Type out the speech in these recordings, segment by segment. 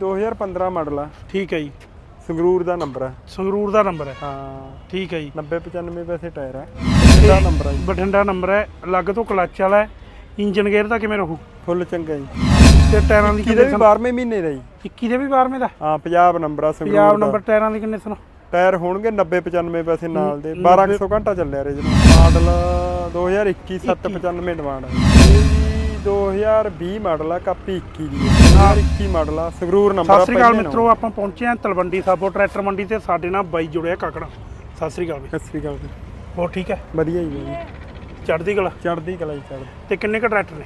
2015 model ਆ। ਠੀਕ ਹੈ ਜੀ। ਸੰਗਰੂਰ ਦਾ ਨੰਬਰ ਆ। ਸੰਗਰੂਰ ਦਾ ਨੰਬਰ ਹੈ। ਹਾਂ। ਠੀਕ ਹੈ ਜੀ। 90 95 ਪੈਸੇ ਟਾਇਰ ਆ। ਇਹਦਾ ਨੰਬਰ ਆ ਜੀ। ਬਠਿੰਡਾ ਨੰਬਰ ਹੈ। ਅਲੱਗ ਤੋਂ ਕਲੱਚ ਵਾਲਾ ਹੈ। ਇੰਜਨ ਗੇਅਰ ਦਾ ਕਿਵੇਂ ਰਹੂ? ਫੁੱਲ ਚੰਗਾ ਜੀ। ਤੇ ਟਾਇਰਾਂ ਦੀ ਵੀ ਕੰਡੀਸ਼ਨ 12ਵੇਂ ਮਹੀਨੇ ਦਾ ਜੀ। 21 ਦੇ ਵੀ 12ਵੇਂ ਦਾ? ਹਾਂ ਪੰਜਾਬ ਨੰਬਰ ਆ ਪੰਜਾਬ ਸੰਗਰੂਰ ਨੰਬਰ ਦਾ ਟਾਇਰਾਂ ਦੀ ਕੰਡੀਸ਼ਨ ਟਾਇਰ ਹੋਣਗੇ 90 95 ਪੈਸੇ ਨਾਲ ਦੇ। ਨੱਬੇ- 1200 ਘੰਟਾ ਚੱਲਿਆ ਰੇ ਜੀ। ਮਾਡਲ 2021 795 ਡਿਮਾਂਡ ਜੀ। 2020 ਮਾਡਲ ਆ ਕਾਪੀ 21 ਦੀ ਹੈ 2021 ਮਾਡਲ ਆ ਸੰਗਰੂਰ ਨੰਬਰ ਆ ਸਤਿ ਸ੍ਰੀ ਅਕਾਲ ਪਹਿਲੇ ਮਿੱਤਰੋ ਆਪਾਂ ਪਹੁੰਚੇ ਹਾਂ ਤਲਵੰਡੀ ਸਾਬੋ ਟਰੈਕਟਰ ਮੰਡੀ ਤੇ ਸਾਡੇ ਨਾਲ ਬਾਈ ਜੁੜਿਆ ਕਾਕੜਾ। ਸਤਿ ਸ੍ਰੀ ਅਕਾਲ ਬਈ ਸਤਿ ਸ੍ਰੀ ਅਕਾਲ ਜੀ। ਹੋਰ ਠੀਕ ਹੈ? ਵਧੀਆ ਜੀ ਚੜ੍ਹਦੀ ਕਲਾ? ਚੜ੍ਹਦੀ ਕਲਾ ਜੀ ਚੜ੍ਹਦੀ। ਤੇ ਕਿੰਨੇ ਕ ਟਰੈਕਟਰ ਨੇ?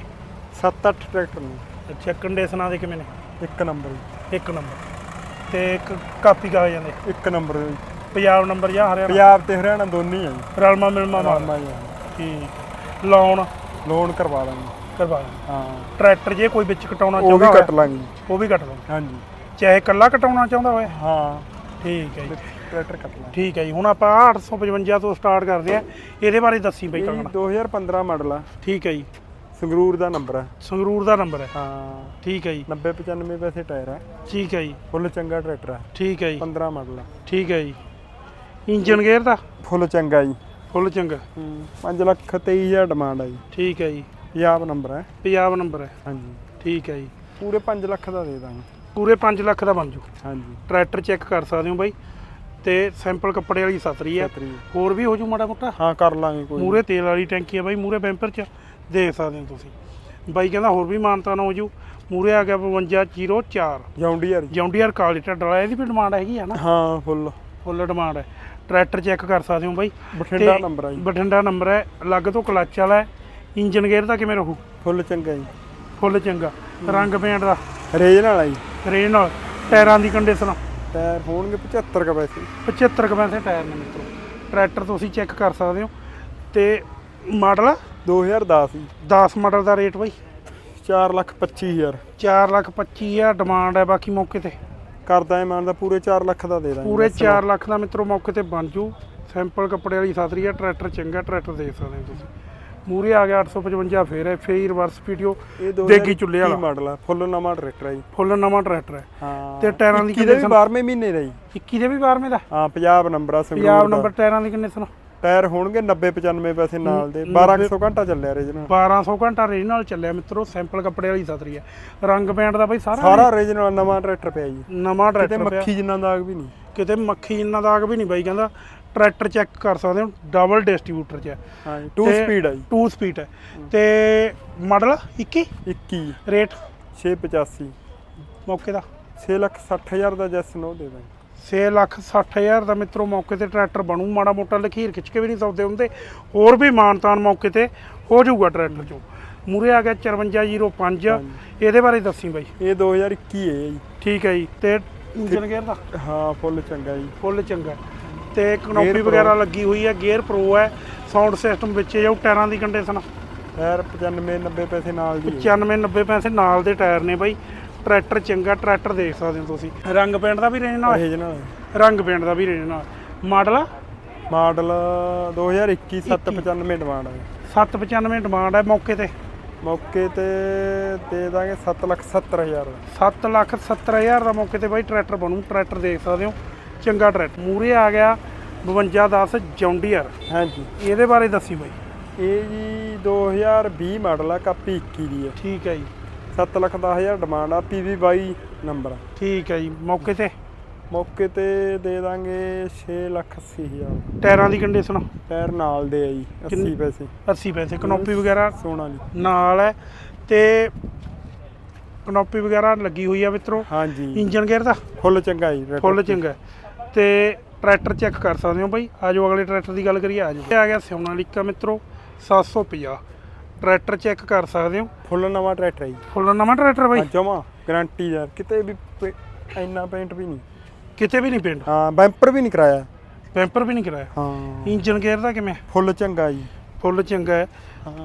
7-8 ਟਰੈਕਟਰ ਨੇ। ਅੱਛਾ ਕੰਡੀਸ਼ਨਾਂ ਦੇ ਕਿਵੇਂ ਨੇ? ਇੱਕ ਨੰਬਰ ਜੀ। ਇੱਕ ਨੰਬਰ ਤੇ ਇੱਕ ਕਾਪੀ ਕਾ ਜਾਂਦੇ ਇੱਕ ਨੰਬਰ ਜੀ। ਪੰਜਾਬ ਨੰਬਰ ਜਾਂ ਹਰਿਆਣਾ? ਪੰਜਾਬ ਤੇ ਹਰਿਆਣਾ ਦੋਨੇ ਹੀ ਆ ਜੀ। ਰਲਮਾ ਮਿਲਮਾ ਮਾਲ। ਮਾਮਾ ਜੀ। ਠੀਕ ਲੋਨ ਲੋਨ ਕਰਵਾ ਲਾਂਗੇ ਹਾਂ। ਟਰੈਕਟਰ ਜੇ ਕੋਈ ਵਿੱਚ ਕਟਾਉਣਾ ਉਹ ਚਾਹੁੰਦਾ ਵੀ ਹੋਇਆ, ਕੱਟ ਲਾਂਗੇ। ਉਹ ਵੀ ਕੱਟ ਦੋ ਹਾਂਜੀ। ਚਾਹੇ ਇਕੱਲਾ ਕਟਾਉਣਾ ਚਾਹੁੰਦਾ ਹੋਇਆ। ਹਾਂ। ਠੀਕ ਹੈ ਜੀ। ਟਰੈਕਟਰ ਕੱਟ ਲਾਂਗੇ। ਠੀਕ ਹੈ ਜੀ। ਹੁਣ ਆਪਾਂ 855 ਤੋਂ ਸਟਾਰਟ ਕਰਦੇ ਆ ਇਹਦੇ ਬਾਰੇ ਦੱਸੀ ਬਈ ਇਹ ਕਾਕੜਾ 2015 ਮਾਡਲ ਆ। ਠੀਕ ਹੈ ਜੀ। ਸੰਗਰੂਰ ਦਾ ਨੰਬਰ ਆ। ਸੰਗਰੂਰ ਦਾ ਨੰਬਰ ਹੈ। ਹਾਂ। ਠੀਕ ਹੈ ਜੀ। 90 95 ਪੈਸੇ ਟਾਇਰ ਆ। ਠੀਕ ਹੈ ਜੀ। ਫੁੱਲ ਚੰਗਾ ਟਰੈਕਟਰ ਆ। ਠੀਕ ਹੈ ਜੀ। 15 ਮਾਡਲ ਆ। ਠੀਕ ਹੈ ਜੀ। ਇੰਜਨ ਗੇਅਰ ਦਾ? ਫੁੱਲ ਚੰਗਾ ਜੀ। ਫੁੱਲ ਚੰਗਾ। 5 ਲੱਖ 23000 ਡਿਮਾਂਡ ਆ ਜੀ। ਠੀਕ ਹੈ ਜੀ। ਪੰਜਾਬ ਨੰਬਰ ਹੈ। ਪੰਜਾਬ ਨੰਬਰ ਹੈ। ਹਾਂਜੀ। ਠੀਕ ਹੈ ਜੀ। ਪੂਰੇ 5 ਲੱਖ ਦਾ ਦੇ ਦਾਂਗੇ। ਪੂਰੇ 5 ਲੱਖ ਦਾ ਬਣ ਜੂ। ਹਾਂਜੀ। ਟਰੈਕਟਰ ਚੈੱਕ ਕਰ ਸਕਦੇ ਹੋ ਬਾਈ। ਤੇ ਸੈਂਪਲ ਕੱਪੜੇ ਵਾਲੀ ਸਤਰੀ ਹੈ। ਛਤਰੀ। ਹੋਰ ਵੀ ਹੋ ਜੂ ਮਾੜਾ ਮੋਟਾ? ਹਾਂ ਕਰ ਲਾਂਗੇ ਕੋਈ ਮੂਰੇ ਤੇਲ ਵਾਲੀ ਟੈਂਕੀ ਹੈ ਬਾਈ ਮੂਰੇ ਬੈਂਪਰ ਚ। ਦੇਖ ਸਕਦੇ ਹੋ ਤੁਸੀਂ। ਬਾਈ ਕਹਿੰਦਾ ਹੋਰ ਵੀ ਮਾਨਤਾ ਨਾ ਹੋ ਜੂ। ਮੂਰੇ ਆ ਗਿਆ 5204 ਜੌਂਡੀਅਰ ਜੌਂਡੀਅਰ ਕਾਲੀ ਟੱਡ ਵਾਲਾ ਇਹਦੀ ਵੀ ਡਿਮਾਂਡ ਹੈਗੀ ਆ ਨਾ? ਹਾਂ ਫੁੱਲ। ਫੁੱਲ ਡਿਮਾਂਡ ਹੈ। ਟਰੈਕਟਰ ਚੈੱਕ ਕਰ ਸਕਦੇ ਹੋ ਬਾਈ। ਬਠਿੰਡਾ ਤੇ ਆ ਜੀ। ਬਠਿੰਡਾ ਨੰਬਰ ਹੈ। ਅਲੱਗ ਤੋਂ ਕਲੱਚ ਵਾਲਾ ਹੈ। ਇੰਜਨ ਗੇਅਰ ਦਾ ਕਿਵੇਂ ਰਹੂ? ਫੁੱਲ ਚੰਗਾ ਜੀ। ਫੁੱਲ ਚੰਗਾ। ਰੰਗ ਪੇਂਟ ਦਾ? ਰੇਜ ਨਾਲ ਆ ਜੀ। ਰੇਨ ਨਾਲ। ਟਾਇਰਾਂ ਦੀ ਕੰਡੀਸ਼ਨ ਟਾਇਰ ਹੋਣਗੇ 75 ਕ ਪੈਸੇ 75 ਕੁ ਟਾਇਰ ਨੇ ਮਿੱਤਰੋ। ਟਰੈਕਟਰ ਤੁਸੀਂ ਚੈੱਕ ਕਰ ਸਕਦੇ ਹੋ। ਤੇ ਮਾਡਲ? 2010 ਜੀ। 10 ਮਾਡਲ ਦਾ ਰੇਟ ਬਾਈ। 4 ਲੱਖ 25000 4 ਲੱਖ 25 ਹਜ਼ਾਰ ਡਿਮਾਂਡ ਹੈ ਬਾਕੀ ਮੌਕੇ ਤੇ। ਕਰਦਾ ਹੈ ਮਾਨ ਦਾ ਪੂਰੇ 4 ਲੱਖ ਦਾ ਦੇ ਦਾਂਗੇ। ਪੂਰੇ ਬਸ। 4 ਲੱਖ ਦਾ ਮਿੱਤਰੋ ਮੌਕੇ ਤੇ ਬਣ ਜੂ। ਸੈਂਪਲ ਕੱਪੜੇ ਵਾਲੀ ਸਾਤਰੀ ਆ ਟਰੈਕਟਰ ਚੰਗਾ ਟਰੈਕਟਰ ਦੇਖ ਸਕਦੇ ਹੋ ਤੁਸੀਂ। ਮੂਰੇ ਆ ਗਿਆ 855 ਫੇਰ ਹੈ ਫੇਰ ਰਿਵਰਸ ਇਹ ਦੇਗੀ ਚੁੱਲ੍ਹੇ ਵਾਲਾ। ਮਾਡਲ ਆ ਫੁੱਲ ਨਵਾਂ ਟਰੈਕਟਰ ਆ ਜੀ। ਫੁੱਲ ਨਵਾਂ ਟਰੈਕਟਰ ਹੈ। ਹਾਂ। ਤੇ ਟਾਇਰਾਂ ਦੀ condition? 12ਵੇਂ ਮਹੀਨੇ ਦਾ ਜੀ। 21 ਦੇ ਵੀ 12ਵੇਂ ਦਾ? ਹਾਂ ਪੰਜਾਬ ਨੰਬਰ ਆ ਸੰਗਰੂਰ ਪੰਜਾਬ। ਨੰਬਰ ਟਾਇਰਾਂ ਦੀ ਕੰਡੀਸ਼ਨ ਟਾਇਰ ਹੋਣਗੇ 90 95 ਪੈਸੇ ਨਾਲ ਦੇ। 1200 ਘੰਟਾ ਚੱਲਿਆ ਰੀਜਨਲ 1200 ਘੰਟਾ ਰੇਂਜ ਨਾਲ ਚੱਲਿਆ ਮਿੱਤਰੋ ਸੈਂਪਲ ਕੱਪੜੇ ਵਾਲੀ ਸਾਤਰੀ ਹੈ। ਰੰਗ ਪੈਂਟ ਦਾ ਬਾਈ ਸਾਰਾ ਸਾਰਾ ਰੀਜਨਲ ਨਵਾਂ ਟਰੈਕਟਰ ਪਿਆ ਜੀ। ਨਵਾਂ ਟਰੈਕਟਰ ਪਿਆ। ਮੱਖੀ ਜਿੰਨਾ ਦਾਗ ਵੀ ਨਹੀਂ। ਕਿਤੇ ਮੱਖੀ ਇੰਨਾ ਦਾਗ ਵੀ ਨਹੀਂ ਬਾਈ ਕਹਿੰਦਾ ਟਰੈਕਟਰ ਚੈੱਕ ਕਰ ਸਕਦੇ ਹੋ ਡਬਲ ਡਿਸਟ੍ਰੀਬਿਊਟਰ ਚ ਹੈ। ਹਾਂ ਜੀ 2 ਤੇ ਸਪੀਡ ਜੀ। 2 ਸਪੀਡ ਹੈ। ਤੇ ਮਾਡਲ 21 21 ਰੇਟ 685 ਮੌਕੇ ਦਾ। 6 ਲੱਖ 60000 ਦਾ ਜੈਸ ਨੋ ਦੇ ਦਾਂਗੇ। 6 ਲੱਖ 60 ਹਜ਼ਾਰ ਦਾ ਮਿੱਤਰੋ ਮੌਕੇ ਤੇ ਟਰੈਕਟਰ ਬਣੂ। ਮਾੜਾ ਮੋਟਾ ਲਖੀਰ ਖਿੱਚ ਕੇ ਵੀ ਨਹੀਂ ਸੌਦੇ ਹੁੰਦੇ। ਹੋਰ ਵੀ ਮਾਨਤਾਨ ਮੌਕੇ ਤੇ ਹੋ ਜਾਊਗਾ ਟਰੈਕਟਰ ਚੋਂ। ਮੂਰੇ ਆ ਗਿਆ 5405 ਇਹਦੇ ਬਾਰੇ ਦੱਸੀ ਬਾਈ। ਇਹ 2021 ਹੈ ਜੀ। ਠੀਕ ਹੈ ਜੀ। ਤੇ ਇੰਜਨ ਗੇਅਰ ਦਾ? ਹਾਂ ਫੁੱਲ ਚੰਗਾ ਜੀ। ਫੁੱਲ ਚੰਗਾ। ਤੇ ਕਨੋਪੀ Pro। ਵਗੈਰਾ ਲੱਗੀ ਹੋਈ ਹੈ ਗੇਅਰ ਪ੍ਰੋ ਹੈ ਸਾਊਂਡ ਸਿਸਟਮ ਵਿੱਚ ਜਾਊ ਟਾਇਰਾਂ ਦੀ ਕੰਡੀਸ਼ਨ ਟਾਇਰ 95 90 ਪੈਸੇ ਨਾਲ ਦੀ ਹੈ। 95 90 ਪੈਸੇ ਨਾਲ ਦੇ ਟਾਇਰ ਨੇ ਬਾਈ। ਟਰੈਕਟਰ ਚੰਗਾ ਟਰੈਕਟਰ ਦੇਖ ਸਕਦੇ ਹੋ ਤੁਸੀਂ। ਰੰਗ ਪੇਂਟ ਦਾ ਵੀ ਰੇਂਜ ਨਾਲ? ਹੈ। ਰੀਜਨਲ ਰੰਗ ਪੇਂਟ ਦਾ ਵੀ ਰੇਂਜ ਨਾਲ। ਮਾਡਲ ਮਾਡਲ 2021 795 ਡਿਮਾਂਡ ਹੈ 795 ਡਿਮਾਂਡ ਹੈ ਮੌਕੇ ਤੇ? ਮੌਕੇ ਤੇ ਦੇ ਦਾਂਗੇ 7 ਲੱਖ 70000 ਦਾ 7 ਲੱਖ 70 ਹਜ਼ਾਰ ਦਾ ਮੌਕੇ ਤੇ ਬਾਈ ਟਰੈਕਟਰ ਬਣੂ। ਟਰੈਕਟਰ ਦੇਖ ਸਕਦੇ ਹੋ। ਚੰਗਾ ਟਰੈਕਟਰ ਮੂਰੇ ਆ ਗਿਆ 5210 ਜੌਂਡੀਅਰ। ਹਾਂਜੀ। ਇਹਦੇ ਬਾਰੇ ਦੱਸੀ ਬਾਈ। ਇਹ ਜੀ 2020 ਮਾਡਲ ਆ ਕਾਪੀ 21 ਦੀ ਹੈ ਠੀਕ ਹੈ ਜੀ। 7 ਲੱਖ 10000 ਡਿਮਾਂਡ ਆ ਪੀਵੀ 22 ਨੰਬਰ। ਠੀਕ ਹੈ ਜੀ। ਮੌਕੇ ਤੇ? ਮੌਕੇ ਤੇ ਦੇ ਦਾਂਗੇ 6 ਲੱਖ 80000 ਟਾਇਰਾਂ ਦੀ ਕੰਡੀਸ਼ਨ ਟਾਇਰ ਨਾਲ ਦੇ ਆ ਜੀ 80 ਕਿੰਨੇ? ਪੈਸੇ। 80 ਪੈਸੇ। ਕਨੋਪੀ ਵਗੈਰਾ ਸੋਨਾ ਜੀ। ਨਾਲ ਹੈ। ਤੇ ਕਨੋਪੀ ਵਗੈਰਾ ਲੱਗੀ ਹੋਈ ਆ ਮਿੱਤਰੋ। ਹਾਂਜੀ। ਇੰਜਨ ਗੇਅਰ ਦਾ? ਫੁੱਲ ਚੰਗਾ ਜੀ। ਫੁੱਲ ਚੰਗਾ। ਤੇ ਟਰੈਕਟਰ ਚੈੱਕ ਕਰ ਸਕਦੇ ਹੋ ਬਾਈ। ਆਜੋ ਅਗਲੇ ਟਰੈਕਟਰ ਦੀ ਗੱਲ ਕਰੀਏ ਆਜੋ ਇਹ ਆ ਗਿਆ ਸੋਨਾਲੀਕਾ ਮਿੱਤਰੋ 750 ਟਰੈਕਟਰ ਚੈੱਕ ਕਰ ਸਕਦੇ ਹੋ? ਫੁੱਲ ਨਵਾਂ ਟਰੈਕਟਰ ਆ ਜੀ। ਫੁੱਲ ਨਵਾਂ ਟਰੈਕਟਰ ਬਾਈ? ਹਾਂ ਜਮਾ ਗਾਰੰਟੀ ਯਾਰ ਕਿਤੇ ਵੀ ਪ- ਇੰਨਾ ਪੇਂਟ ਵੀ ਨਹੀਂ। ਕਿਤੇ ਵੀ ਨਹੀਂ ਪਿੰਡ ਹਾਂ ਬੈਂਪਰ ਵੀ ਨਹੀਂ ਕਰਾਇਆ। ਪੈਂਪਰ ਵੀ ਨਹੀਂ ਕਰਾਇਆ? ਹਾਂ। ਇੰਜਨ ਗੇਅਰ ਦਾ ਕਿਵੇਂ? ਫੁੱਲ ਚੰਗਾ ਜੀ। ਫੁੱਲ ਚੰਗਾ ਹੈ।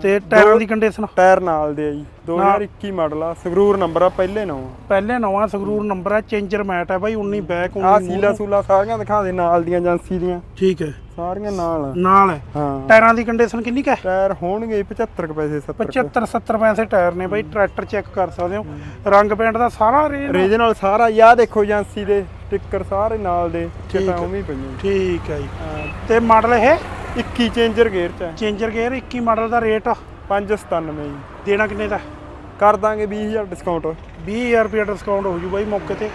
ਤੇ ਟਾਇਰਾਂ ਦੋ- ਕੰਡੀਸ਼ਨ ਟਾਇਰ ਨਾਲ ਦੇ ਆ ਜੀ। 2021 ਮਾਡਲ ਆ। ਸੰਗਰੂਰ ਨੰਬਰ ਆ ਪਹਿਲੇ ਨੌ ਪਹਿਲੇ ਨਵਾਂ ਸੰਗਰੂਰ ਨੰਬਰ ਹੈ ਚੇਂਜਰ ਮੈਟ ਹੈ ਬਾਈ 19 ਬੈਕ ਆ 19 ਸੀਲਾ ਸੂਲਾ ਸਾਰੀਆਂ ਦਿਖਾ ਦੇ ਨਾਲ ਦੀਆਂ ਏਜੰਸੀ ਦੀਆਂ। ਠੀਕ ਹੈ। ਸਾਰੀਆਂ ਨਾਲ ਆ। ਨਾਲ ਹੈ। ਹਾਂ। ਟਾਇਰਾਂ ਦੀ ਕੰਡੀਸ਼ਨ ਕਿੰਨੀ ਕੁ ਹੈ? ਟਾਇਰ ਹੋਣਗੇ 75 ਕੁ ਪੈਸੇ 70 ਕੁ। 75 70 ਪੈਸੇ ਟਾਇਰ ਨੇ ਬਾਈ ਟਰੈਕਟਰ ਚੈੱਕ ਕਰ ਸਕਦੇ ਹੋ। ਰੰਗ ਪੇਂਟ ਦਾ ਸਾਰਾ ਰੇਂਜ ਰੀਜਨਲ ਸਾਰਾ ਯਾ ਦੇਖੋ ਏਜੰਸੀ ਦੇ ਸਟicker ਸਾਰੇ ਨਾਲ ਦੇ। ਆ। ਉਵੇਂ ਹੀ ਪਈਆਂ। ਠੀਕ ਹੈ ਜੀ। ਤੇ ਮਾਡਲ ਇਹ? 21 ਚੇਂਜਰ ਗੇਅਰ ਚ ਹੈ। ਚੇਂਜਰ ਗੇਅਰ 21 ਮਾਡਲ ਦਾ ਰੇਟ 597 ਜੀ। ਦੇਣਾ ਕਿੰਨੇ ਦਾ? ਕਰ ਦਾਂਗੇ 20000 ਡਿਸਕਾਊਂਟ 20000 ਰੁਪਏ ਡਿਸਕਾਊਂਟ ਹੋ ਜੂ ਬਾਈ ਮੌਕੇ ਤੇ।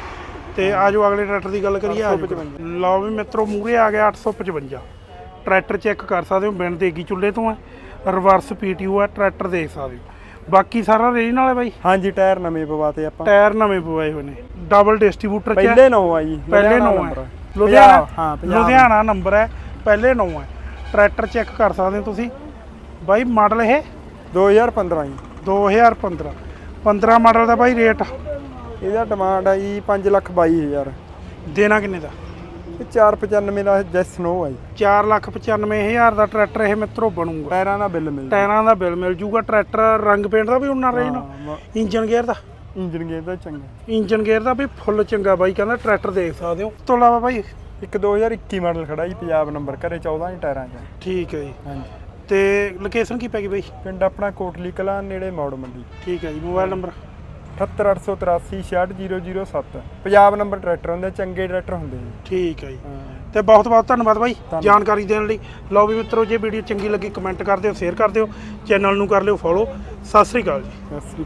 ਤੇ ਆਜੋ ਅਗਲੇ ਟਰੈਕਟਰ ਦੀ ਗੱਲ ਕਰੀਏ ਆਜੋ 855 ਲਓ ਵੀ ਮਿੱਤਰੋ ਮੂਰੇ ਆ ਗਿਆ 855 ਟਰੈਕਟਰ ਚੈੱਕ ਕਰ ਸਕਦੇ ਹੋ ਬਿਨ ਦੇਗੀ ਚੁੱਲ੍ਹੇ ਤੋਂ ਹੈ। ਰਿਵਰਸ ਪੀਟੀਓ ਹੈ ਟਰੈਕਟਰ ਦੇਖ ਸਕਦੇ ਹੋ। ਬਾਕੀ ਸਾਰਾ ਰੇਂਜ ਨਾਲ ਹੈ ਬਾਈ? ਹਾਂਜੀ ਟਾਇਰ ਨਵੇਂ ਪਵਾਤੇ ਆਪਾਂ। ਟਾਇਰ ਨਵੇਂ ਪਵਾਏ ਹੋਏ ਨੇ। ਡਬਲ ਡਿਸਟ੍ਰੀਬਿਊਟਰ ਚ ਹੈ। ਪਹਿਲੇ ਨੌ ਆ ਜੀ ਪਹਿਲੇ ਨੌ ਹੈ। ਆ। ਲੁਧਿਆਣਾ ਹਾਂ ਲੁਧਿਆਣਾ ਨੰਬਰ ਹੈ ਪਹਿਲੇ ਨੌ ਹੈ। ਟਰੈਕਟਰ ਚੈੱਕ ਕਰ ਸਕਦੇ ਹੋ ਤੁਸੀਂ। ਬਾਈ ਮਾਡਲ ਇਹ? 2015 ਜੀ। 2015 15 ਮਾਡਲ ਦਾ ਬਾਈ ਰੇਟ? ਇਹਦਾ ਡਿਮਾਂਡ ਆ ਜੀ 522000 ਦੇਣਾ ਕਿੰਨੇ ਦਾ? ਇਹ 495 ਦਾ ਜੈਸ ਨੋ ਆ ਜੀ। 495000 ਦਾ ਟਰੈਕਟਰ ਇਹ ਮਿੱਤਰੋ ਬਣੂਗਾ। ਟਾਇਰਾਂ ਦਾ ਬਿੱਲ ਮਿਲ ਟਾਇਰਾਂ ਦਾ ਬਿੱਲ ਮਿਲ ਜੂਗਾ। ਟਰੈਕਟਰ ਰੰਗ ਪੇਂਟ ਦਾ ਵੀ ਉਹਨਾਂ ਰਹੇ ਨਾ। ਇੰਜਨ ਗੇਅਰ ਦਾ? ਇੰਜਨ ਗੇਅਰ ਦਾ ਚੰਗਾ। ਇੰਜਨ ਗੇਅਰ ਦਾ ਵੀ ਫੁੱਲ ਚੰਗਾ ਬਾਈ। ਕਹਿੰਦਾ ਟਰੈਕਟਰ ਦੇਖ ਸਕਦੇ ਹੋ। ਤੋਂ ਇਲਾਵਾ ਬਾਈ ਇੱਕ 2021 ਮਾਡਲ ਖੜਾ ਜੀ ਪੰਜਾਬ ਨੰਬਰ ਘਰੇ 14 ਹੀ ਟਾਇਰਾਂ 'ਚ। ਠੀਕ ਹੈ ਜੀ। ਹਾਂਜੀ। ਤੇ ਲੋਕੇਸ਼ਨ ਕੀ ਪੈ ਗਈ ਬਾਈ? ਪਿੰਡ ਆਪਣਾ ਕੋਟਲੀ ਕਲਾ ਨੇੜੇ ਮੌੜ ਮੰਡੀ। ਠੀਕ ਹੈ ਜੀ mobile number 78883 Punjab number tractor ਹੁੰਦੇ ਚੰਗੇ ਟਰੈਕਟਰ ਹੁੰਦੇ ਜੀ। ਠੀਕ ਹੈ ਜੀ। ਤੇ ਬਹੁਤ ਬਹੁਤ ਧੰਨਵਾਦ ਬਾਈ। ਜਾਣਕਾਰੀ ਦੇਣ ਲਈ। ਲਓ ਵੀ ਮਿੱਤਰੋ ਜੇ ਵੀਡੀਓ ਚੰਗੀ ਲੱਗੀ ਕਮੈਂਟ ਕਰ ਦਿਓ ਸ਼ੇਅਰ ਕਰ ਦਿਓ। ਚੈਨਲ ਨੂੰ ਕਰ ਲਿਓ ਫੋਲੋ ਸਤਿ ਸ੍ਰੀ ਅਕਾਲ ਜੀ। ਸਤਿ ਸ੍ਰੀ